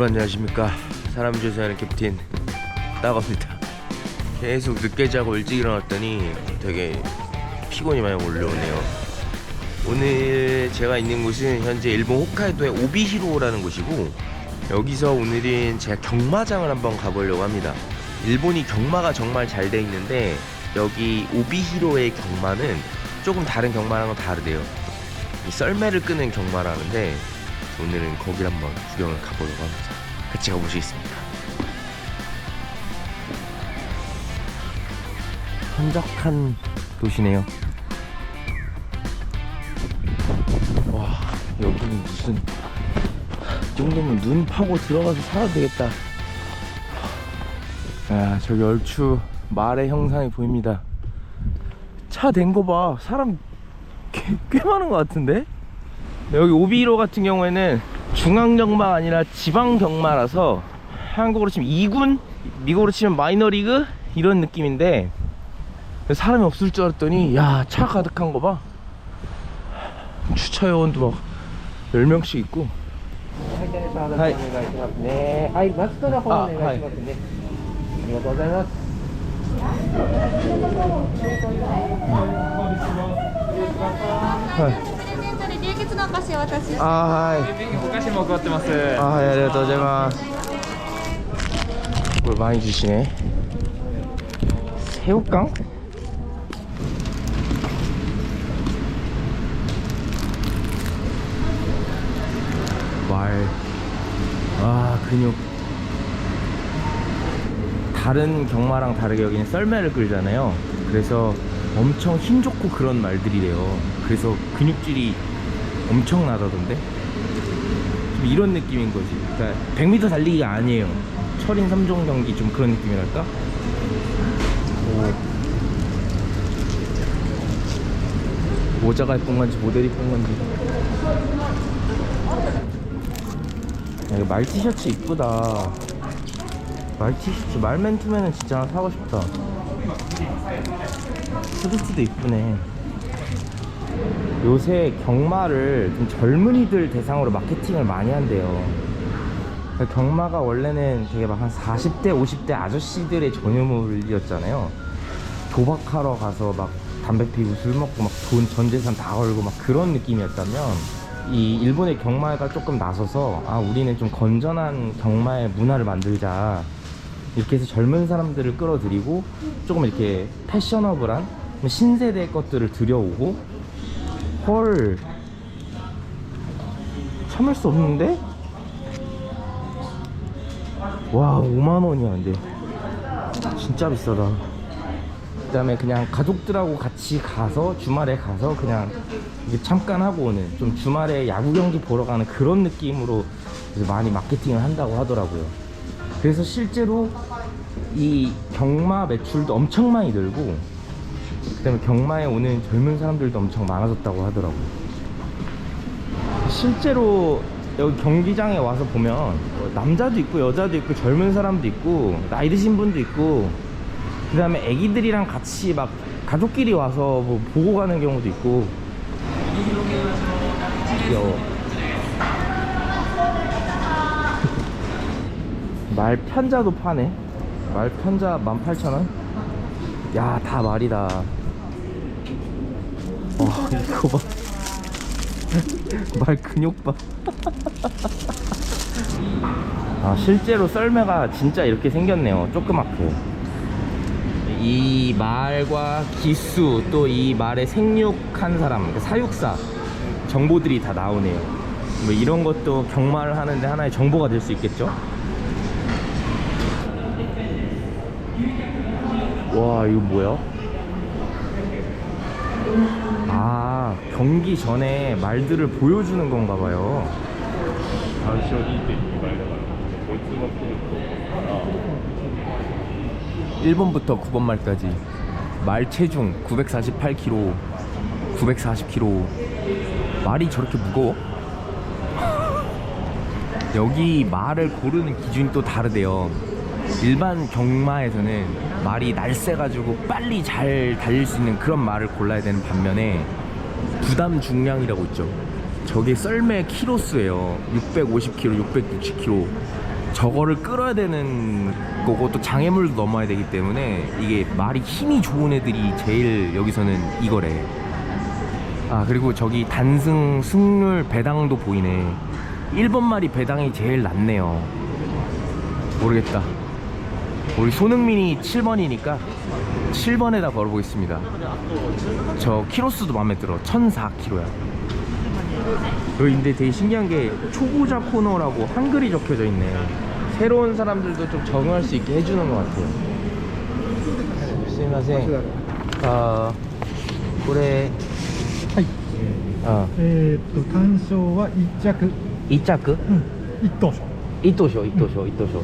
여러분 안녕하십니까? 사람을 조사하는 캡틴 따겁니다. 계속 늦게 자고 일찍 일어났더니 되게 피곤이 많이 올라오네요. 오늘 제가 있는 곳은 현재 일본 홋카이도의 오비히로라는 곳이고 여기서 오늘은 제가 경마장을 한번 가보려고 합니다. 일본이 경마가 정말 잘 돼 있는데 여기 오비히로의 경마는 조금 다른 경마랑은 다르대요. 이 썰매를 끄는 경마라는데 오늘은 거기를 한번 구경을 가보려고 합니다. 같이 가보시겠습니다. 한적한 도시네요. 와 여기는 무슨 이 정도면 눈 파고 들어가서 살아도 되겠다. 야 저기 얼추 말의 형상이 보입니다. 차 된 거 봐. 사람 꽤, 꽤 많은 것 같은데? 여기 오비로 같은 경우에는 중앙경마가 아니라 지방경마라서 한국으로 치면 2군? 미국으로 치면 마이너리그? 이런 느낌인데 사람이 없을 줄 알았더니 야 차 가득한 거 봐 주차 요원도 막 10명씩 있고 はい、お願いしますね。はい、マスクの方お願いしますね。ありがとうございます。 はい で流血のお菓子をお渡しします。 아, 하이. お菓子も配ってます。 아, 예, 아리가또 뭘 많이 주시네. 새우깡? 말. 아, 근육. 다른 경마랑 다르게 여기는 썰매를 끌잖아요. 그래서 엄청 힘 좋고 그런 말들이래요. 그래서 근육질이 엄청나다던데? 좀 이런 느낌인 거지. 그러니까 100m 달리기가 아니에요. 철인 3종 경기 좀 그런 느낌이랄까? 오. 모자가 예쁜 건지 모델이 예쁜 건지. 야, 이거 말 티셔츠 이쁘다. 말 티셔츠, 말맨투맨은 진짜 사고 싶다. 후드티도 이쁘네. 요새 경마를 좀 젊은이들 대상으로 마케팅을 많이 한대요. 그러니까 경마가 원래는 되게 막 한 40대, 50대 아저씨들의 전유물이었잖아요. 도박하러 가서 막 담배 피고 술 먹고 막 돈, 전 재산 다 걸고 막 그런 느낌이었다면 이 일본의 경마가 조금 나서서 아, 우리는 좀 건전한 경마의 문화를 만들자. 이렇게 해서 젊은 사람들을 끌어들이고 조금 이렇게 패셔너블한 신세대 것들을 들여오고 헐. 참을 수 없는데? 와 5만원이야 근데. 진짜 비싸다. 그 다음에 그냥 가족들하고 같이 가서 주말에 가서 그냥 잠깐 하고 오는 좀 주말에 야구 경기 보러 가는 그런 느낌으로 많이 마케팅을 한다고 하더라고요. 그래서 실제로 이 경마 매출도 엄청 많이 늘고 그다음에 경마에 오는 젊은 사람들도 엄청 많아졌다고 하더라고. 실제로 여기 경기장에 와서 보면 뭐 남자도 있고 여자도 있고 젊은 사람도 있고 나이 드신 분도 있고 그 다음에 애기들이랑 같이 막 가족끼리 와서 뭐 보고 가는 경우도 있고 귀여워. 말 편자도 파네. 말 편자 18,000원? 야, 다 말이다. 와, 이거 봐. 말 근육 봐. 아, 실제로 썰매가 진짜 이렇게 생겼네요. 조그맣게. 이 말과 기수, 또 이 말에 생육한 사람, 그러니까 사육사 정보들이 다 나오네요. 뭐 이런 것도 경마를 하는데 하나의 정보가 될 수 있겠죠? 와 이거 뭐야? 경기 전에 말들을 보여주는 건가 봐요. 일 1번부터 9번 말까지 말 체중 948kg, 940kg. 말이 저렇게 무거워? 여기 말을 고르는 기준이 또 다르대요. 일반 경마에서는 말이 날쌔가지고 빨리 잘 달릴 수 있는 그런 말을 골라야 되는 반면에 부담 중량이라고 있죠 저게 썰매 키로수예요 650kg, 660kg 저거를 끌어야 되는 거고 또 장애물도 넘어야 되기 때문에 이게 말이 힘이 좋은 애들이 제일 여기서는 이거래. 아 그리고 저기 단승 승률 배당도 보이네. 1번 말이 배당이 제일 낮네요. 모르겠다. 우리 손흥민이 7번이니까 7번에다 걸어보겠습니다. 저 키로수도 마음에 들어. 1004kg야. 여기 근데 되게 신기한 게 초보자 코너라고 한글이 적혀져 있네. 새로운 사람들도 좀 적응할 수 있게 해주는 것 같아요. 스미마셍. 아, 그래. はい、 아, えーっと単勝は1着、 이자크? うん、1等賞 이토쇼, 이토쇼, 이토쇼.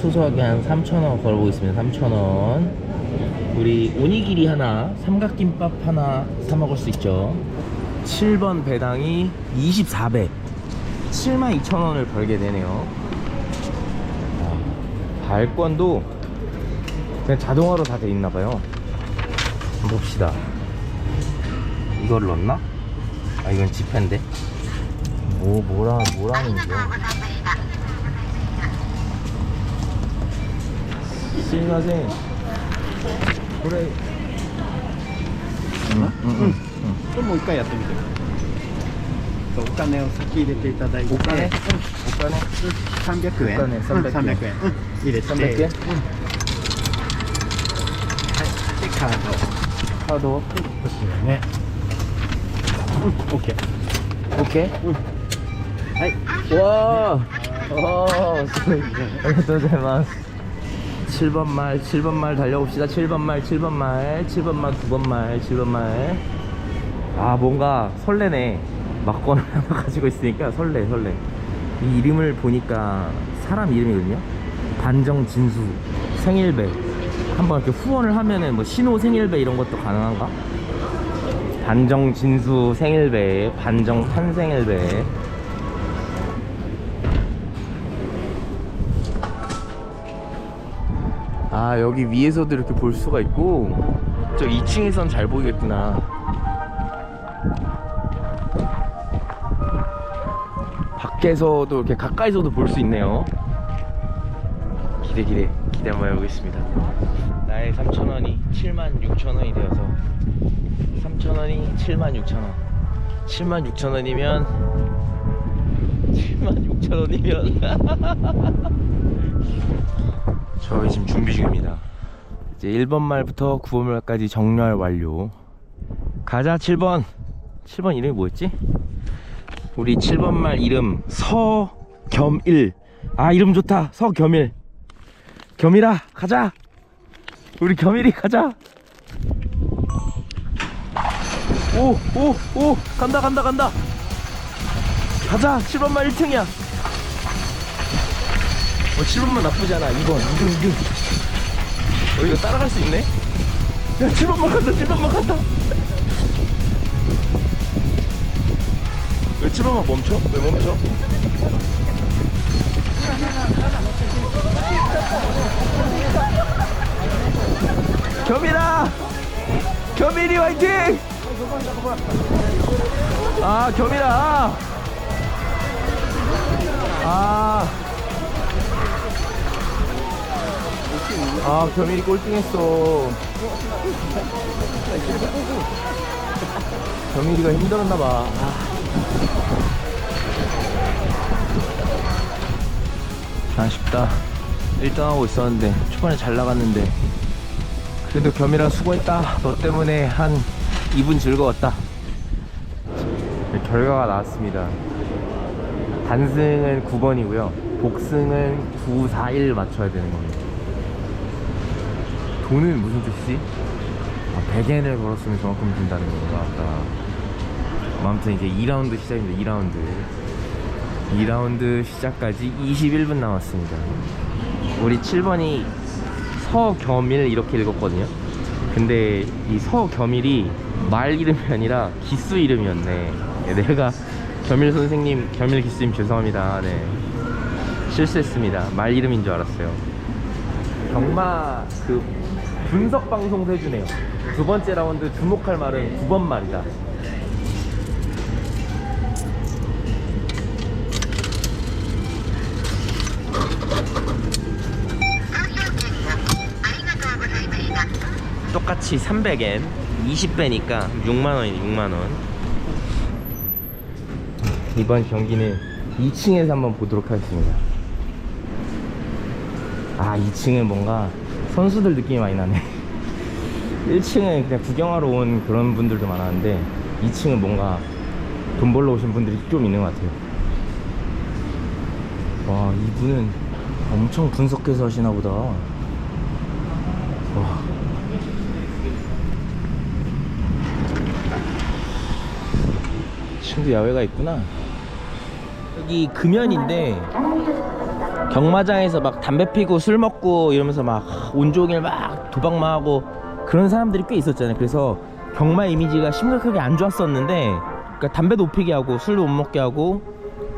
소소하게 한 3000원 걸어보겠습니다. 3000원. 우리 오니기리 하나, 삼각김밥 하나 사 먹을 수 있죠. 7번 배당이 24배. 72,000원을 벌게 되네요. 아, 발권도 그냥 자동화로 다 돼 있나 봐요. 한번 봅시다. 이걸 넣나? 아 이건 지폐인데. 뭐 뭐라 뭐라는 すいません。これ。うんうんうん、もう一回やってみて。お金を先入れていただいて。お金、うん、お金三百円。三百円,、うん、300円、入れて。円、うん、はい。カード。カード、うん、うん、はい。わあおおすごい。ありがとうございます。 7번 말, 7번 말 달려봅시다. 7번 말, 7번 말, 7번 말, 9번 말, 7번 말. 아, 뭔가 설레네. 막권을 하나 가지고 있으니까 설레, 설레. 이 이름을 보니까 사람 이름이거든요. 반정 진수 생일배. 한번 이렇게 후원을 하면은 뭐 신호 생일배 이런 것도 가능한가? 반정 진수 생일배, 반정 탄생일배. 아 여기 위에서도 이렇게 볼 수가 있고. 저 2층에선 잘 보이겠구나. 밖에서도 이렇게 가까이서도 볼 수 있네요. 기대 기대 기대 한번 해보겠습니다. 나의 3천원이 7만 6천원이 되어서 3천원이 7만 6천원. 7만 6천원이면 7만 6천원이면 저희 지금 준비 중입니다. 이제 1번 말부터 9번 말까지 정렬 완료. 가자 7번. 7번 이름이 뭐였지? 우리 7번 말 이름 서겸일. 아 이름 좋다. 서겸일. 겸일아 가자. 우리 겸일이 가자. 오 오오 간다 간다 간다. 가자 7번 말 1등이야. 어, 7번만 나쁘지 않아. 2번, 2등, 2등. 어, 이거 따라갈 수 있네? 야, 7번만 간다, 7번만 간다. 왜 7번만 멈춰? 왜 멈춰? 겸이다! 겸일이 화이팅! 아, 겸이다! 아. 아 겸일이 꼴등했어. 겸일이가 힘들었나봐. 아. 아쉽다. 1등하고 있었는데 초반에 잘 나갔는데 그래도 겸일아 수고했다. 너 때문에 한 2분 즐거웠다. 결과가 나왔습니다. 단승은 9번이고요. 복승은 9, 4, 1 맞춰야 되는 겁니다 돈은 무슨 뜻이지? 아, 100엔을 걸었으면 저만큼 준다는 건가 아까 아무튼 이제 2라운드 시작입니다 2라운드 2라운드 시작까지 21분 남았습니다 우리 7번이 서겸일 이렇게 읽었거든요. 근데 이 서겸일이 말 이름이 아니라 기수 이름이었네. 예, 내가 겸일 선생님, 겸일 기수님 죄송합니다. 네. 실수했습니다. 말 이름인 줄 알았어요. 경마 그 분석 방송도 해주네요. 두 번째 라운드 주목할 말은 9번 말이다. 똑같이 300엔 20배니까 6만원이네 6만원 이번 경기는 2층에서 한번 보도록 하겠습니다 아 2층은 뭔가 선수들 느낌이 많이 나네. 1층은 그냥 구경하러 온 그런 분들도 많았는데 2층은 뭔가 돈 벌러 오신 분들이 좀 있는 것 같아요. 와 이분은 엄청 분석해서 하시나 보다. 와. 친구 야외가 있구나. 여기 금연인데 경마장에서 막 담배 피고 술 먹고 이러면서 막 온종일 막 도박만 하고 그런 사람들이 꽤 있었잖아요. 그래서 경마 이미지가 심각하게 안 좋았었는데 그러니까 담배도 못 피게 하고 술도 못 먹게 하고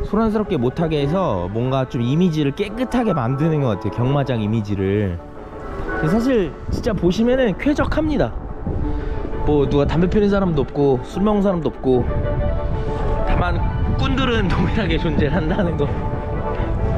소란스럽게 못하게 해서 뭔가 좀 이미지를 깨끗하게 만드는 것 같아요. 경마장 이미지를. 사실 진짜 보시면은 쾌적합니다. 뭐 누가 담배 피는 사람도 없고 술 먹는 사람도 없고 다만 꾼들은 동일하게 존재한다는 거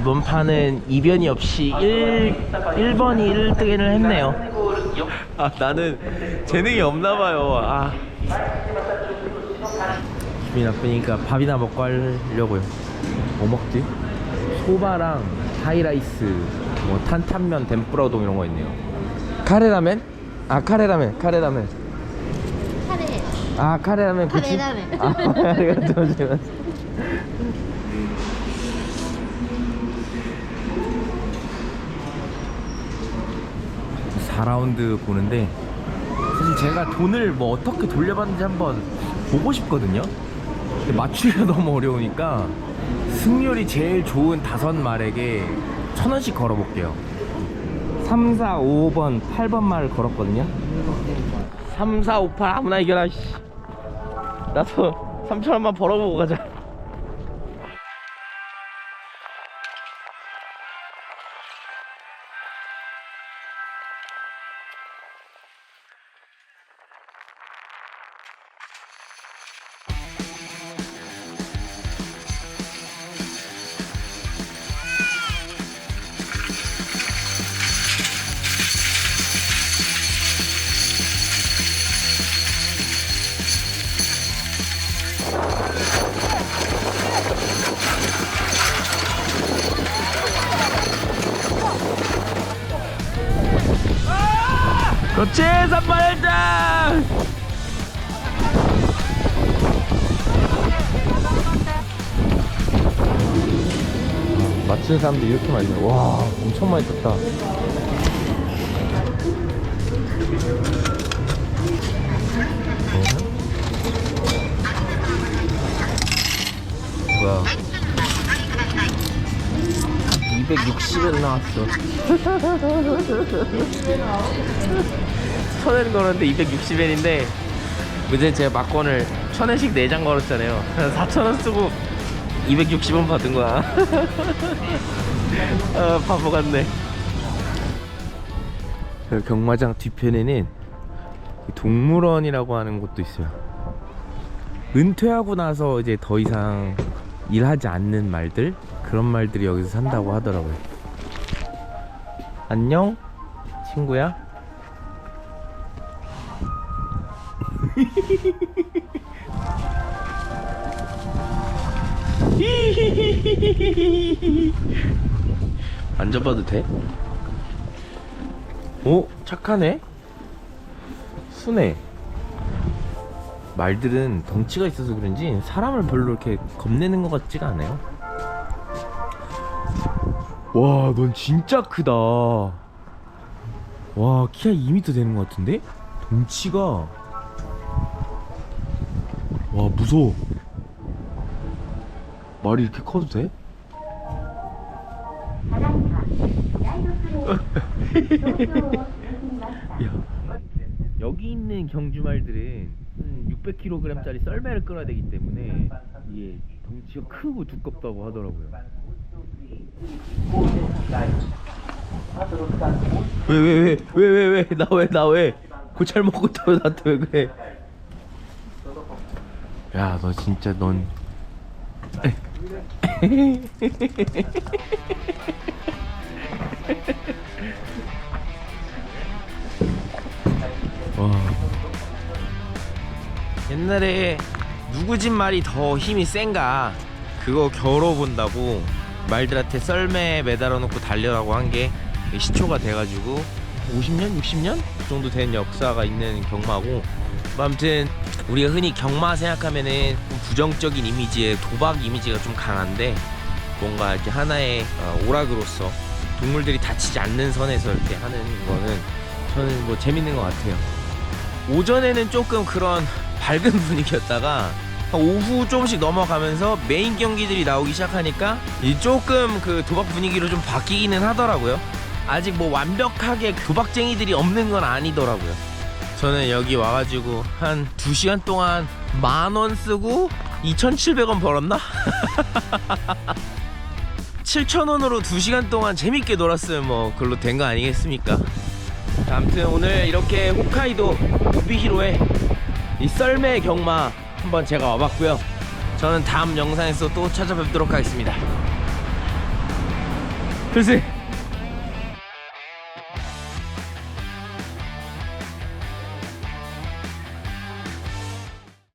이번 판은 이변이 없이 1, 1번이 1등을 했네요. 아 나는 재능이 없나봐요. 아. 기분이 나쁘니까 밥이나 먹고 하려고요. 뭐 먹지? 소바랑 하이라이스 뭐 탄탄면 덴뿌라 우동 이런 거 있네요. 카레라멘? 아 카레라멘 카레라멘. カレー아 카레라멘 그치? 카레라멘. 아 아리가또 고자이마스 라운드 보는데 사실 제가 돈을 뭐 어떻게 돌려받는지 한번 보고 싶거든요 근데 맞추기가 너무 어려우니까 승률이 제일 좋은 다섯 말에게 천 원씩 걸어볼게요 3, 4, 5번, 8번 말을 걸었거든요 3, 4, 5, 8 아무나 이겨라 씨. 나도 3천 원만 벌어보고 가자. 그렇지, 3번 1등! 맞춘 사람들이 이렇게 많이 와, 엄청 많이 떴다. 뭐야? 260엔 나왔어. 천엔 걸었는데 260엔인데 그제 제가 막권을 천엔씩 4장 걸었잖아요. 4천원 쓰고 260원 받은 거야. 아, 바보 같네. 그 경마장 뒤편에는 이 동물원이라고 하는 곳도 있어요. 은퇴하고 나서 이제 더 이상 일하지 않는 말들 그런 말들이 여기서 산다고 하더라고요. 안녕, 친구야. 만져봐도 돼? 오 착하네 순해. 말들은 덩치가 있어서 그런지 사람을 별로 이렇게 겁내는 것 같지가 않아요. 와, 넌 진짜 크다. 와, 키가 2m 되는 것 같은데? 덩치가. 와, 무서워. 말이 이렇게 커도 돼? 야, 여기 있는 경주말들은 600kg짜리 썰매를 끌어야 되기 때문에 이게 덩치가 크고 두껍다고 하더라고요. 왜 왜 왜 왜 왜 왜 나 왜 나왜 먹고 또 나한테 왜 그래? 야 너 진짜 넌 와. 옛날에 누구 집 말이 더 힘이 센가 그거 겨뤄본다고 말들한테 썰매에 매달아 놓고 달려라고 한 게 시초가 돼가지고 50년, 60년 정도 된 역사가 있는 경마고 뭐 아무튼 우리가 흔히 경마 생각하면은 좀 부정적인 이미지에 도박 이미지가 좀 강한데 뭔가 이렇게 하나의 어, 오락으로서 동물들이 다치지 않는 선에서 이렇게 하는 거는 저는 뭐 재밌는 것 같아요. 오전에는 조금 그런 밝은 분위기였다가 오후 조금씩 넘어가면서 메인 경기들이 나오기 시작하니까 이 조금 그 도박 분위기로 좀 바뀌기는 하더라고요. 아직 뭐 완벽하게 도박쟁이들이 없는 건 아니더라고요. 저는 여기 와가지고 한 2시간 동안 만 원 쓰고 2,700원 벌었나? 7,000원으로 2시간 동안 재밌게 놀았으면 뭐 그걸로 된 거 아니겠습니까? 자, 아무튼 오늘 이렇게 홋카이도 노비히로에 이 썰매 경마 한번 제가 와봤고요. 저는 다음 영상에서 또 찾아뵙도록 하겠습니다. 글쎄